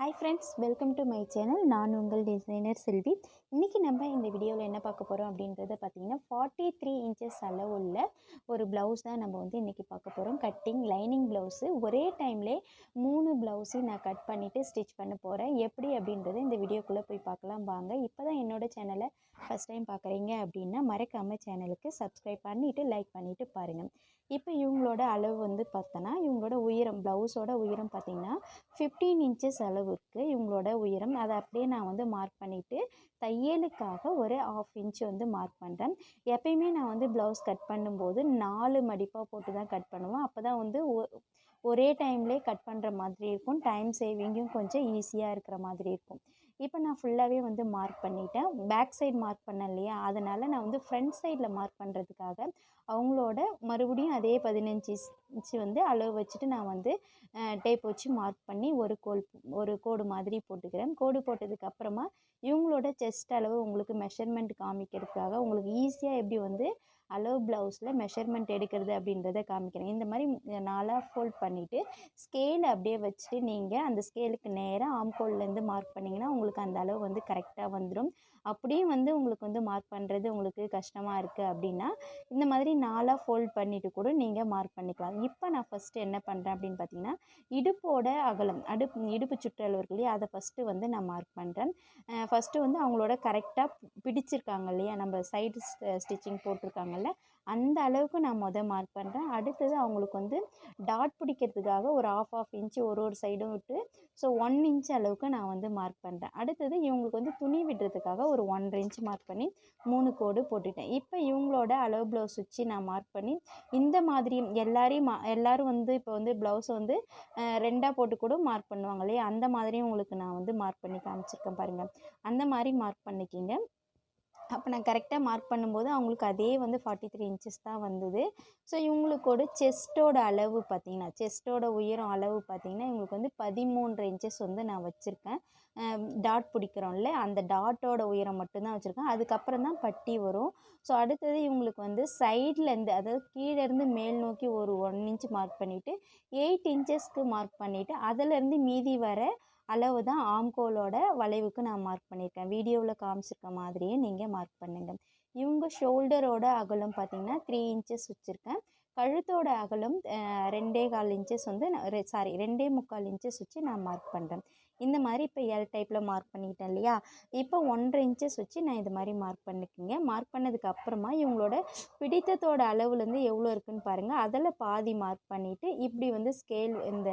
Hi friends welcome to my channel நான் உங்கள் designer செல்வி. இன்றைக்கி நம்ம இந்த வீடியோவில் என்ன பார்க்க போகிறோம் அப்படின்றத பார்த்தீங்கன்னா ஃபார்ட்டி த்ரீ இன்ச்சஸ் அளவுள்ள ஒரு ப்ளவுஸ் தான் நம்ம வந்து இன்றைக்கி பார்க்க போகிறோம் கட்டிங் லைனிங் ப்ளவுஸு ஒரே டைம்லே மூணு ப்ளவுஸையும் நான் கட் பண்ணிவிட்டு ஸ்டிச் பண்ண போகிறேன் எப்படி அப்படின்றத இந்த வீடியோக்குள்ளே போய் பார்க்கலாம் வாங்க. இப்போ தான் என்னோடய சேனலை ஃபஸ்ட் டைம் பார்க்குறீங்க அப்படின்னா மறக்காமல் சேனலுக்கு சப்ஸ்கிரைப் பண்ணிவிட்டு லைக் பண்ணிவிட்டு பாருங்கள் இப்போ இவங்களோட அளவு வந்து பார்த்தோன்னா இவங்களோட உயரம் ப்ளவுஸோட உயரம் பார்த்திங்கன்னா ஃபிஃப்டீன் இன்ச்சஸ் அளவுக்கு இருக்குது இவங்களோட உயரம். அதை அப்படியே நான் வந்து மார்க் பண்ணிவிட்டு தையலுக்காக ஒரு ஆஃப் இன்ச் வந்து மார்க் பண்ணுறேன் எப்பயுமே நான் வந்து ப்ளவுஸ் கட் பண்ணும்போது நாலு மடிப்பாக போட்டு தான் கட் பண்ணுவேன். அப்போ தான் வந்து ஒரே டைம்லேயே கட் பண்ணுற மாதிரி இருக்கும். டைம் சேவிங்கும் கொஞ்சம் ஈஸியாக இருக்கிற மாதிரி இருக்கும். இப்போ நான் ஃபுல்லாகவே வந்து மார்க் பண்ணிட்டேன். பேக் சைடு மார்க் பண்ணேன் இல்லையா? அதனால் நான் வந்து ஃப்ரண்ட் சைடில் மார்க் பண்ணுறதுக்காக அவங்களோட மறுபடியும் அதே பதினஞ்சு இன்ச்சு வந்து அளவு வச்சுட்டு நான் வந்து டேப் வச்சு மார்க் பண்ணி ஒரு கோல் ஒரு கோடு மாதிரி போட்டுக்கிறேன். கோடு போட்டதுக்கப்புறமா இவங்களோட செஸ்ட் அளவு உங்களுக்கு மெஷர்மெண்ட் காமிக்கிறதுக்காக உங்களுக்கு ஈஸியாக எப்படி வந்து அளவு ப்ளவுஸில் மெஷர்மெண்ட் எடுக்கிறது அப்படின்றத காமிக்கிறேன். இந்த மாதிரி நாலாக ஃபோல்ட் பண்ணிவிட்டு ஸ்கேலை அப்படியே வச்சுட்டு நீங்கள் அந்த ஸ்கேலுக்கு நேராக ஆம்கோல்லேருந்து மார்க் பண்ணிங்கன்னா உங்களுக்கு அந்த அளவு வந்து கரெக்டாக வந்துடும் அப்படியும் வந்து உங்களுக்கு வந்து மார்க் பண்ணுறது உங்களுக்கு கஷ்டமாக இருக்குது அப்படின்னா இந்த மாதிரி நாலாக ஃபோல்ட் பண்ணிவிட்டு கூட நீங்கள் மார்க் பண்ணிக்கலாம். இப்போ நான் ஃபஸ்ட்டு என்ன பண்ணுறேன் அப்படின்னு பார்த்தீங்கன்னா இடுப்போட அகலம் அடுப்பு இடுப்பு சுற்றளவு இருக்கு இல்லையா? அதை ஃபஸ்ட்டு வந்து நான் மார்க் பண்ணுறேன் ஃபஸ்ட்டு வந்து அவங்களோட கரெக்டாக பிடிச்சிருக்காங்க இல்லையா? நம்ம சைடு ஸ்டிச்சிங் போட்டிருக்காங்கல்ல அந்த அளவுக்கு நான் மொதல் மார்க் பண்ணுறேன் அடுத்தது அவங்களுக்கு வந்து டாட் பிடிக்கிறதுக்காக ஒரு ஆஃப் ஆஃப் இன்ச்சு ஒரு ஒரு சைடும் விட்டு ஸோ ஒன் இன்ச் அளவுக்கு நான் வந்து மார்க் பண்ணுறேன் அடுத்தது இவங்களுக்கு வந்து துணி விடுறதுக்காக ஒரு ஒன்றரை இன்ச் மார்க் பண்ணி மூணு கோடு போட்டுட்டேன். இப்போ இவங்களோட அளவு ப்ளவுஸ் வச்சு நான் மார்க் பண்ணி இந்த மாதிரி எல்லாரையும் மா எல்லோரும் வந்து இப்போ வந்து ப்ளவுஸை வந்து ரெண்டாக போட்டு கூட மார்க் பண்ணுவாங்க இல்லையா? அந்த மாதிரியும் உங்களுக்கு நான் வந்து மார்க் பண்ணி காமிச்சிருக்கேன் பாருங்கள் அந்த மாதிரி மார்க் பண்ணிக்கிங்க. அப்போ நான் கரெக்டாக மார்க் பண்ணும்போது அவங்களுக்கு அதே வந்து ஃபார்ட்டி த்ரீ இன்ச்சஸ் தான் வந்தது. ஸோ இவங்களுக்கோட செஸ்ட்டோட அளவு பார்த்திங்கன்னா செஸ்ட்டோட உயரம் அளவு பார்த்திங்கன்னா இவங்களுக்கு வந்து பதிமூன்று இன்ச்சஸ் வந்து நான் வச்சுருக்கேன். டாட் பிடிக்கிறோம்ல அந்த டாட்டோட உயரம் மட்டும்தான் வச்சுருக்கேன். அதுக்கப்புறம் தான் பட்டி வரும். ஸோ அடுத்தது இவங்களுக்கு வந்து சைட்லேருந்து அதாவது கீழேருந்து மேல் நோக்கி ஒரு ஒன் இன்ச் மார்க் பண்ணிவிட்டு எயிட் இன்ச்சஸ்க்கு மார்க் பண்ணிவிட்டு அதிலேருந்து மீதி வர அளவு தான் ஆம்கோலோட வளைவுக்கு நான் மார்க் பண்ணியிருக்கேன். வீடியோவில் காமிச்சிருக்க மாதிரியே நீங்கள் மார்க் பண்ணுங்கள் இவங்க ஷோல்டரோட அகலம் பார்த்திங்கன்னா த்ரீ இன்ச்சஸ் வச்சுருக்கேன். கழுத்தோட அகலம் ரெண்டே கால் இன்ச்சஸ் வந்து சாரி ரெண்டே முக்கால் இன்ச்சஸ் வச்சு நான் மார்க் பண்ணுறேன் இந்த மாதிரி இப்போ எல் டைப்பில் மார்க் பண்ணிக்கிட்டேன் இல்லையா? இப்போ ஒன்றரை இன்ச்சஸ் வச்சு நான் இது மாதிரி மார்க் பண்ணிக்கோங்க. மார்க் பண்ணதுக்கு அப்புறமா இவங்களோட பிடித்தத்தோட அளவுலேருந்து எவ்வளோ இருக்குன்னு பாருங்கள் அதில் பாதி மார்க் பண்ணிவிட்டு இப்படி வந்து ஸ்கேல் இந்த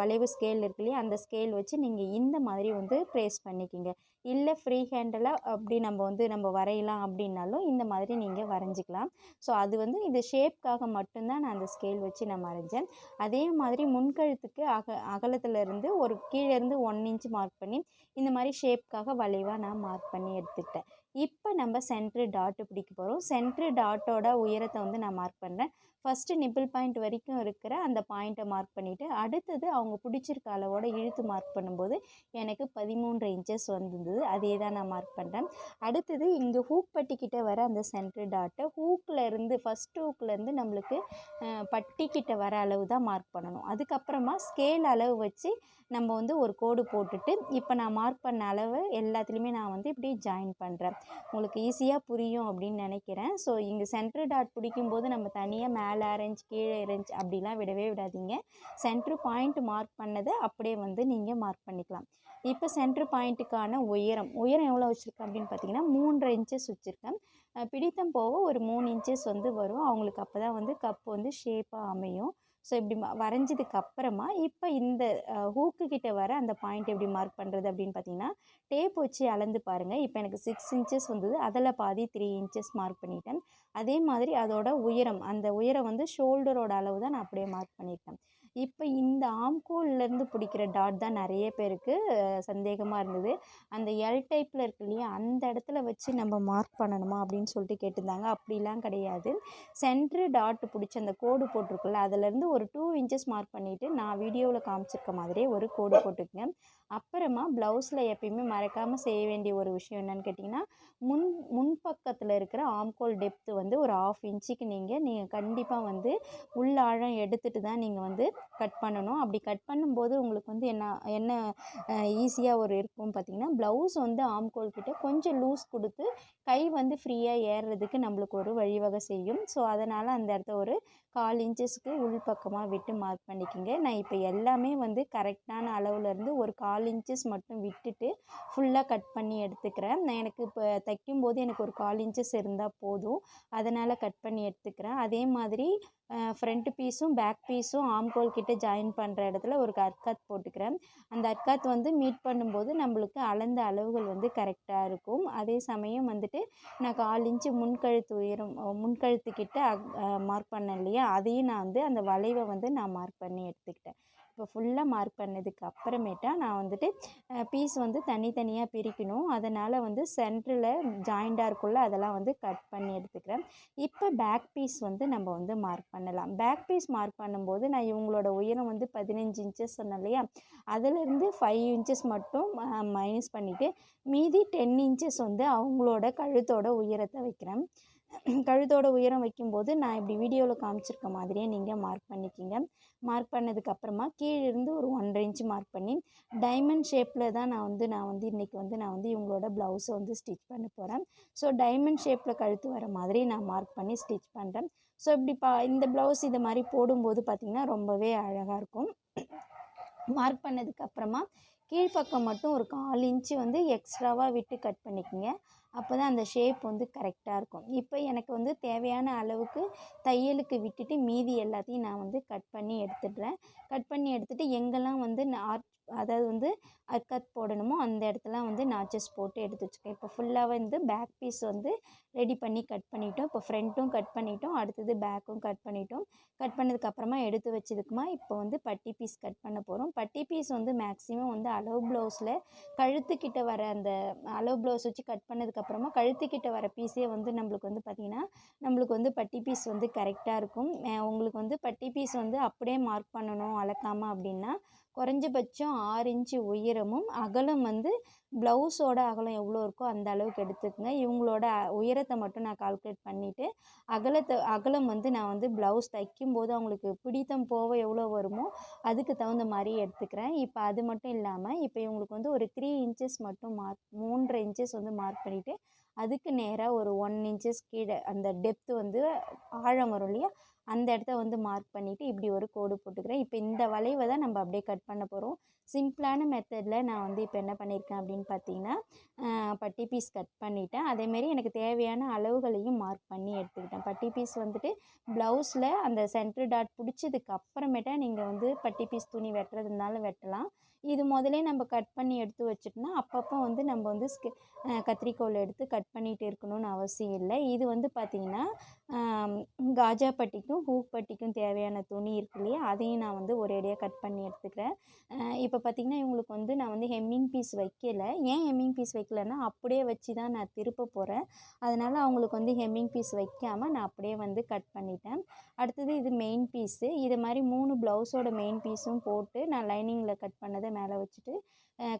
வளைவு ஸ்கேல் இருக்கு இல்லையா? அந்த ஸ்கேல் வச்சு நீங்கள் இந்த மாதிரி வந்து ப்ரேஸ் பண்ணிக்கிங்க. இல்லை ஃப்ரீ ஹேண்டலாக அப்படி நம்ம வந்து நம்ம வரையலாம் அப்படின்னாலும் இந்த மாதிரி நீங்கள் வரைஞ்சிக்கலாம். ஸோ அது வந்து இது ஷேப்காக மட்டும்தான் நான் அந்த ஸ்கேல் வச்சு நான் வரைஞ்சேன். அதே மாதிரி முன்கழுத்துக்கு அக அகலத்துலேருந்து ஒரு கீழேருந்து ஒன் இன்ச் மார்க் பண்ணி இந்த மாதிரி ஷேப்க்காக வளைவாக நான் மார்க் பண்ணி எடுத்துக்கிட்டேன். இப்போ நம்ம சென்ட்ரு டாட்டு பிடிக்க போகிறோம் சென்ட்ரு டாட்டோட உயரத்தை வந்து நான் மார்க் பண்ணுறேன் ஃபஸ்ட்டு நிப்பிள் பாயிண்ட் வரைக்கும் இருக்கிற அந்த பாயிண்ட்டை மார்க் பண்ணிவிட்டு அடுத்தது அவங்க பிடிச்சிருக்க அளவோட இழுத்து மார்க் பண்ணும்போது எனக்கு பதிமூன்று இன்ச்சஸ் வந்துருந்தது அதே தான் நான் மார்க் பண்ணுறேன் அடுத்தது இங்கே ஹூக் பட்டிக்கிட்ட வர அந்த சென்ட்ரு டாட்டை ஹூக்கில் இருந்து ஃபஸ்ட் ஹூக்லேருந்து நம்மளுக்கு பட்டிக்கிட்ட வர அளவு தான் மார்க் பண்ணணும். அதுக்கப்புறமா ஸ்கேல் அளவு வச்சு நம்ம வந்து ஒரு கோடு போட்டுட்டு இப்போ நான் மார்க் பண்ண அளவு எல்லாத்துலேயுமே நான் வந்து இப்படி ஜாயின் பண்ணுறேன் உங்களுக்கு ஈஸியாக புரியும் அப்படின்னு நினைக்கிறேன். ஸோ இங்கே சென்ட்ரு டாட் பிடிக்கும்போது நம்ம தனியாக மேலே அரேஞ்ச் கீழே அரேஞ்ச் அப்படிலாம் விடவே விடாதீங்க. சென்ட்ரு பாயிண்ட் மார்க் பண்ணதை அப்படியே வந்து நீங்கள் மார்க் பண்ணிக்கலாம். இப்போ சென்ட்ரு பாயிண்ட்டுக்கான உயரம் உயரம் எவ்வளோ வச்சுருக்கேன் அப்படின்னு பார்த்தீங்கன்னா மூன்று இன்ச்சஸ் வச்சுருக்கேன். பிடித்தம் போக ஒரு மூணு இன்ச்சஸ் வந்து வரும். அவங்களுக்கு அப்போ தான் வந்து கப் வந்து ஷேப்பாக அமையும். ஸோ இப்படி வரைஞ்சதுக்கு அப்புறமா இப்போ இந்த ஹூக்கு கிட்ட வர அந்த பாயிண்ட் எப்படி மார்க் பண்ணுறது அப்படின்னு பார்த்தீங்கன்னா டேப் வச்சு அளந்து பாருங்கள் இப்போ எனக்கு சிக்ஸ் இன்ச்சஸ் வந்தது. அதில் பாதி த்ரீ இன்ச்சஸ் மார்க் பண்ணிட்டேன். அதே மாதிரி அதோட உயரம் அந்த உயரம் வந்து ஷோல்டரோட அளவு தான் நான் அப்படியே மார்க் பண்ணியிருக்கேன். இப்போ இந்த ஆம்கோல்லேருந்து பிடிக்கிற டாட் தான் நிறைய பேருக்கு சந்தேகமாக இருந்தது. அந்த எல் டைப்பில் இருக்கு இல்லையா அந்த இடத்துல வச்சு நம்ம மார்க் பண்ணணுமா அப்படின்னு சொல்லிட்டு கேட்டிருந்தாங்க. அப்படிலாம் கிடையாது. சென்ட்ரு டாட் பிடிச்ச அந்த கோடு போட்டிருக்குல்ல அதுலேருந்து ஒரு டூ இன்ச்சஸ் மார்க் பண்ணிவிட்டு நான் வீடியோவில் காமிச்சிருக்க மாதிரியே ஒரு கோடு போட்டுக்கங்க. அப்புறமா ப்ளவுஸில் எப்பயுமே மறக்காமல் செய்ய வேண்டிய ஒரு விஷயம் என்னென்னு கேட்டிங்கன்னா முன் முன்பக்கத்தில் இருக்கிற ஆம்கோல் டெப்த்து வந்து ஒரு ஆஃப் இன்ச்சுக்கு நீங்கள் நீங்கள் கண்டிப்பாக வந்து உள்ளாழம் எடுத்துகிட்டு தான் நீங்கள் வந்து கட் பண்ணணும். அப்படி கட் பண்ணும்போது உங்களுக்கு வந்து என்ன என்ன ஈஸியாக ஒரு இருக்கும் பார்த்திங்கன்னா ப்ளவுஸ் வந்து ஆம்கோல் கிட்ட கொஞ்சம் லூஸ் கொடுத்து கை வந்து ஃப்ரீயாக ஏறுறதுக்கு நம்மளுக்கு ஒரு வழிவகை செய்யும். ஸோ அதனால் அந்த இடத்த ஒரு கால் இன்ச்சஸ்க்கு உள் பக்கமாக விட்டு மார்க் பண்ணிக்கோங்க. நான் இப்போ எல்லாமே வந்து கரெக்டான அளவுலேருந்து ஒரு கால் இன்ச்சஸ் மட்டும் விட்டுட்டு ஃபுல்லாக கட் பண்ணி எடுத்துக்கிறேன். நான் எனக்கு இப்போ தைக்கும்போது எனக்கு ஒரு கால் இன்ச்சஸ் இருந்தால் போதும். அதனால் கட் பண்ணி எடுத்துக்கிறேன். அதே மாதிரி ஃப்ரண்ட் பீஸும் பேக் பீஸும் ஆம்கோல் கிட்ட ஜாயின் பண்ணுற இடத்துல ஒரு அர்க்காத் போட்டுக்கிறேன். அந்த அர்க்காத் வந்து மீட் பண்ணும்போது நம்மளுக்கு அளந்த அளவுகள் வந்து கரெக்டாக இருக்கும். அதே சமயம் வந்துட்டு நான் கால் இன்ச்சு முன்கழுத்து உயரம் முன்கழுத்துக்கிட்ட மார்க் பண்ணேன் இல்லையா? அதையும் நான் வந்து அந்த வளைவை வந்து நான் மார்க் பண்ணி எடுத்துக்கிட்டேன். இப்போ ஃபுல்லாக மார்க் பண்ணதுக்கு அப்புறமேட்டா நான் வந்துட்டு பீஸ் வந்து தனித்தனியாக பிரிக்கணும். அதனால் வந்து சென்டரில் ஜாயிண்டாக இருக்குள்ள அதெல்லாம் வந்து கட் பண்ணி எடுத்துக்கிறேன். இப்போ பேக் பீஸ் வந்து நம்ம வந்து மார்க் பண்ணலாம். பேக் பீஸ் மார்க் பண்ணும்போது நான் இவங்களோட உயரம் வந்து பதினஞ்சு இன்ச்சஸ் சொன்னேன் இல்லையா? அதிலேருந்து ஃபைவ் இன்ச்சஸ் மட்டும் மைனஸ் பண்ணிவிட்டு மீதி டென் இன்ச்சஸ் வந்து அவங்களோட கழுத்தோட உயரத்தை வைக்கிறேன். கழுத்தோட உயரம் வைக்கும்போது நான் இப்படி வீடியோவில் காமிச்சிருக்க மாதிரியே நீங்கள் மார்க் பண்ணிக்கிங்க. மார்க் பண்ணதுக்கப்புறமா கீழிருந்து ஒரு ஒன்றரை இன்ச்சு மார்க் பண்ணி டைமண்ட் ஷேப்பில் தான் நான் வந்து நான் வந்து இன்றைக்கி வந்து நான் வந்து இவங்களோட ப்ளவுஸை வந்து ஸ்டிச் பண்ண போகிறேன் ஸோ டைமண்ட் ஷேப்பில் கழுத்து வர மாதிரி நான் மார்க் பண்ணி ஸ்டிச் பண்ணுறேன் ஸோ இப்படி பா இந்த ப்ளவுஸ் இது மாதிரி போடும்போது பார்த்திங்கன்னா ரொம்பவே அழகாக இருக்கும். மார்க் பண்ணதுக்கப்புறமா கீழ்ப்பக்கம் மட்டும் ஒரு கால் இன்ச்சு வந்து எக்ஸ்ட்ராவாக விட்டு கட் பண்ணிக்கோங்க. அப்போ தான் அந்த ஷேப் வந்து கரெக்டாக இருக்கும். இப்போ எனக்கு வந்து தேவையான அளவுக்கு தையலுக்கு விட்டுட்டு மீதி எல்லாத்தையும் நான் வந்து கட் பண்ணி எடுத்துடுறேன். கட் பண்ணி எடுத்துகிட்டு எங்கெல்லாம் வந்து நான் அதாவது வந்து அர்க்கத் போடணுமோ அந்த இடத்துலாம் வந்து நாச்சஸ் போட்டு எடுத்து வச்சுக்கேன் இப்போ ஃபுல்லாக வந்து பேக் பீஸ் வந்து ரெடி பண்ணி கட் பண்ணிட்டோம். இப்போ ஃப்ரண்ட்டும் கட் பண்ணிட்டோம். அடுத்தது பேக்கும் கட் பண்ணிட்டோம். கட் பண்ணதுக்கப்புறமா எடுத்து வச்சதுக்குமா இப்போ வந்து பட்டி பீஸ் கட் பண்ண போகிறோம் பட்டி பீஸ் வந்து மேக்ஸிமம் வந்து அளவு ப்ளவுஸில் கழுத்துக்கிட்ட வர அந்த அளவு ப்ளவுஸ் வச்சு கட் அதுக்கப்புறமா கழுத்துக்கிட்ட வர பீஸே வந்து நம்மளுக்கு வந்து பார்த்திங்கன்னா நம்மளுக்கு வந்து பட்டி பீஸ் வந்து கரெக்டாக இருக்கும். உங்களுக்கு வந்து பட்டி பீஸ் வந்து அப்படியே மார்க் பண்ணணும் அளக்காமல் அப்படின்னா குறைஞ்சபட்சம் ஆறு இன்ச்சு உயரமும் அகலம் வந்து ப்ளவுஸோட அகலம் எவ்வளோ இருக்கோ அந்த அளவுக்கு எடுத்துக்கோங்க. இவங்களோட உயரத்தை மட்டும் நான் கால்குலேட் பண்ணிவிட்டு அகலத்தை அகலம் வந்து நான் வந்து ப்ளவுஸ் தைக்கும்போது அவங்களுக்கு பிடித்தம் போக எவ்வளோ வருமோ அதுக்கு தகுந்த மாதிரி எடுத்துக்கிறேன். இப்போ அது மட்டும் இல்லாமல் இப்போ இவங்களுக்கு வந்து ஒரு த்ரீ இன்ச்சஸ் மட்டும் மார்க் மூன்றரை இன்ச்சஸ் வந்து மார்க் பண்ணிவிட்டு அதுக்கு நேராக ஒரு ஒன் இன்ச்சஸ் கீழே அந்த டெப்த்து வந்து ஆழம் வரும் இல்லையா? அந்த இடத்த வந்து மார்க் பண்ணிவிட்டு இப்படி ஒரு கோடு போட்டுக்கிறேன். இப்போ இந்த வளைவை தான் நம்ம அப்படியே கட் பண்ண போகிறோம் சிம்பிளான மெத்தடில் நான் வந்து இப்போ என்ன பண்ணியிருக்கேன் அப்படின்னு பார்த்தீங்கன்னா பட்டி பீஸ் கட் பண்ணிவிட்டேன் அதேமாரி எனக்கு தேவையான அளவுகளையும் மார்க் பண்ணி எடுத்துக்கிட்டேன். பட்டி பீஸ் வந்துட்டு ப்ளவுஸில் அந்த சென்ட்ரு டாட் பிடிச்சதுக்கு அப்புறமேட்டா நீங்கள் வந்து பட்டி பீஸ் துணி வெட்டுறது இருந்தாலும் வெட்டலாம். இது முதலே நம்ம கட் பண்ணி எடுத்து வச்சிட்டோம்னா அப்பப்போ வந்து நம்ம வந்து ஸ்கி கத்திரிக்கோல் எடுத்து கட் பண்ணிகிட்டு இருக்கணும்னு அவசியம் இல்லை. இது வந்து பார்த்திங்கன்னா காஜா பட்டிக்கும் ஹூக் பட்டிக்கும் தேவையான துணி இருக்கு இல்லையா? அதையும் நான் வந்து ஒரேடியாக கட் பண்ணி எடுத்துக்கிறேன். இப்போ பார்த்திங்கன்னா இவங்களுக்கு வந்து நான் வந்து ஹெம்மிங் பீஸ் வைக்கல. ஏன் ஹெம்மிங் பீஸ் வைக்கலன்னா அப்படியே வச்சு தான் நான் திருப்ப போகிறேன் அதனால் அவங்களுக்கு வந்து ஹெம்மிங் பீஸ் வைக்காமல் நான் அப்படியே வந்து கட் பண்ணிட்டேன். அடுத்தது இது மெயின் பீஸு. இது மாதிரி மூணு ப்ளவுஸோட மெயின் பீஸும் போட்டு நான் லைனிங்கில் கட் பண்ணதை மேலே வச்சுட்டு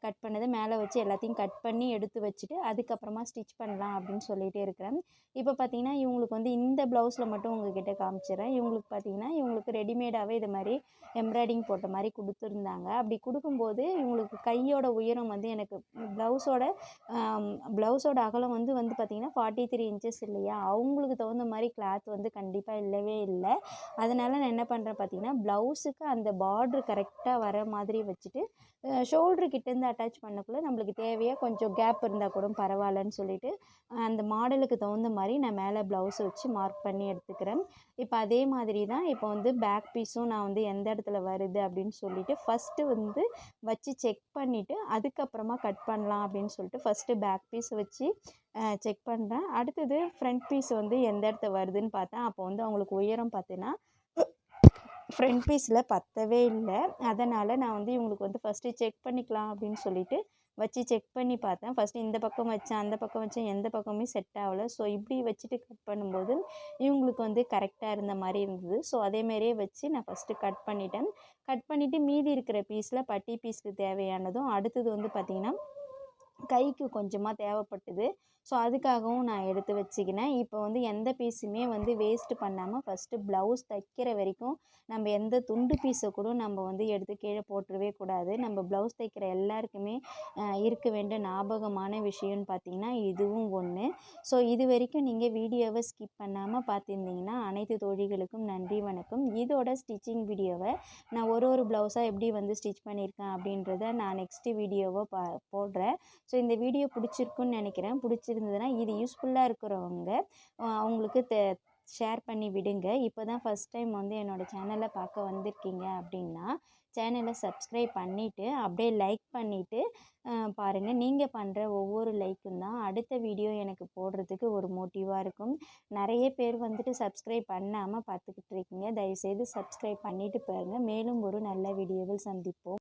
கட் பண்ணதை. மேலே வச்சு எல்லாத்தையும் கட் பண்ணி எடுத்து வச்சுட்டு அதுக்கப்புறமா ஸ்டிச் பண்ணலாம் அப்படின்னு சொல்லிகிட்டே இருக்கிறேன். இப்போ பார்த்தீங்கன்னா இவங்களுக்கு வந்து இந்த ப்ளவுஸில் மட்டும் உங்ககிட்ட காமிச்சிடுறேன் இவங்களுக்கு பார்த்தீங்கன்னா இவங்களுக்கு ரெடிமேடாகவே இது மாதிரி எம்ப்ராய்டிங் போட்ட மாதிரி கொடுத்துருந்தாங்க. அப்படி கொடுக்கும்போது இவங்களுக்கு கையோட உயரம் வந்து எனக்கு ப்ளவுஸோட ப்ளவுஸோட அகலம் வந்து வந்து பார்த்திங்கன்னா ஃபார்ட்டி த்ரீ இன்ச்சஸ் இல்லையா? அவங்களுக்கு தகுந்த மாதிரி கிளாத் வந்து கண்டிப்பாக இல்லவே இல்லை. அதனால் நான் என்ன பண்ணுறேன் பார்த்தீங்கன்னா ப்ளவுஸுக்கு அந்த பார்ட்ரு கரெக்டாக வர மாதிரி வச்சுட்டு ஷோல்ட்ரு கிட்டேருந்து அட்டாச் பண்ணக்குள்ளே நம்மளுக்கு தேவையாக கொஞ்சம் கேப் இருந்தால் கூட பரவாயில்லன்னு சொல்லிட்டு அந்த மாடலுக்கு தகுந்த மாதிரி நான் மேலே ப்ளவுஸ் வச்சு மார்க் பண்ணி எடுத்துக்கிறேன். இப்போ அதே மாதிரி தான் இப்போ வந்து பேக் பீஸும் நான் வந்து எந்த இடத்துல வருது அப்படின்னு சொல்லிட்டு ஃபஸ்ட்டு வந்து வச்சு செக் பண்ணிவிட்டு அதுக்கப்புறமா கட் பண்ணலாம் அப்படின்னு சொல்லிட்டு ஃபஸ்ட்டு பேக் பீஸ் வச்சு செக் பண்ணுறேன் அடுத்தது ஃப்ரண்ட் பீஸ் வந்து எந்த இடத்த வருதுன்னு பார்த்தேன். அப்போ வந்து அவங்களுக்கு உயரம் பார்த்தீங்கன்னா ஃப்ரண்ட் பீஸில் பத்தவே இல்லை. அதனால் நான் வந்து இவங்களுக்கு வந்து ஃபஸ்ட்டு செக் பண்ணிக்கலாம் அப்படின்னு சொல்லிட்டு வச்சு செக் பண்ணி பார்த்தேன். ஃபஸ்ட்டு இந்த பக்கம் வச்சேன் அந்த பக்கம் வச்சேன் எந்த பக்கமே செட் ஆகலை. ஸோ இப்படி வச்சுட்டு கட் பண்ணும்போது இவங்களுக்கு வந்து கரெக்டாக இருந்த மாதிரி இருந்தது. ஸோ அதேமாரியே வச்சு நான் ஃபஸ்ட்டு கட் பண்ணிட்டேன். கட் பண்ணிவிட்டு மீதி இருக்கிற பீஸில் பட்டி பீஸ்க்கு தேவையானதும் அடுத்தது வந்து பார்த்திங்கன்னா கைக்கு கொஞ்சமாக தேவைப்பட்டது. ஸோ அதுக்காகவும் நான் எடுத்து வச்சுக்கினேன். இப்போ வந்து எந்த பீஸுமே வந்து வேஸ்ட்டு பண்ணாமல் ஃபஸ்ட்டு ப்ளவுஸ் தைக்கிற வரைக்கும் நம்ம எந்த துண்டு பீஸை கூட நம்ம வந்து எடுத்து கீழே போட்டுறவே கூடாது. நம்ம ப்ளவுஸ் தைக்கிற எல்லாருக்குமே இருக்க வேண்டிய ஞாபகமான விஷயம்னு பார்த்தீங்கன்னா இதுவும் ஒன்று ஸோ இது வரைக்கும் நீங்கள் வீடியோவை ஸ்கிப் பண்ணாமல் பார்த்துருந்தீங்கன்னா அனைத்து தோழிகளுக்கும் நன்றி வணக்கம். இதோட ஸ்டிச்சிங் வீடியோவை நான் ஒரு ஒரு ப்ளவுஸாக எப்படி வந்து ஸ்டிச் பண்ணியிருக்கேன் அப்படின்றத நான் நெக்ஸ்ட்டு வீடியோவை பா போடுறேன். ஸோ இந்த வீடியோ பிடிச்சிருக்குன்னு நினைக்கிறேன். பிடிச்சிருந்ததுன்னா இது யூஸ்ஃபுல்லாக இருக்கிறவங்க அவங்களுக்கு தெ ஷேர் பண்ணி விடுங்க. இப்போ தான் ஃபஸ்ட் டைம் வந்து என்னோடய சேனலை பார்க்க வந்திருக்கீங்க அப்படின்னா சேனலை சப்ஸ்கிரைப் பண்ணிவிட்டு அப்படியே லைக் பண்ணிவிட்டு பாருங்கள் நீங்கள் பண்ணுற ஒவ்வொரு லைக்கும் தான் அடுத்த வீடியோ எனக்கு போடுறதுக்கு ஒரு மோட்டிவாக இருக்கும். நிறைய பேர் வந்துட்டு சப்ஸ்கிரைப் பண்ணாமல் பார்த்துக்கிட்டு இருக்கீங்க. தயவுசெய்து சப்ஸ்கிரைப் பண்ணிவிட்டு பாருங்கள் மேலும் ஒரு நல்ல வீடியோவில் சந்திப்போம்.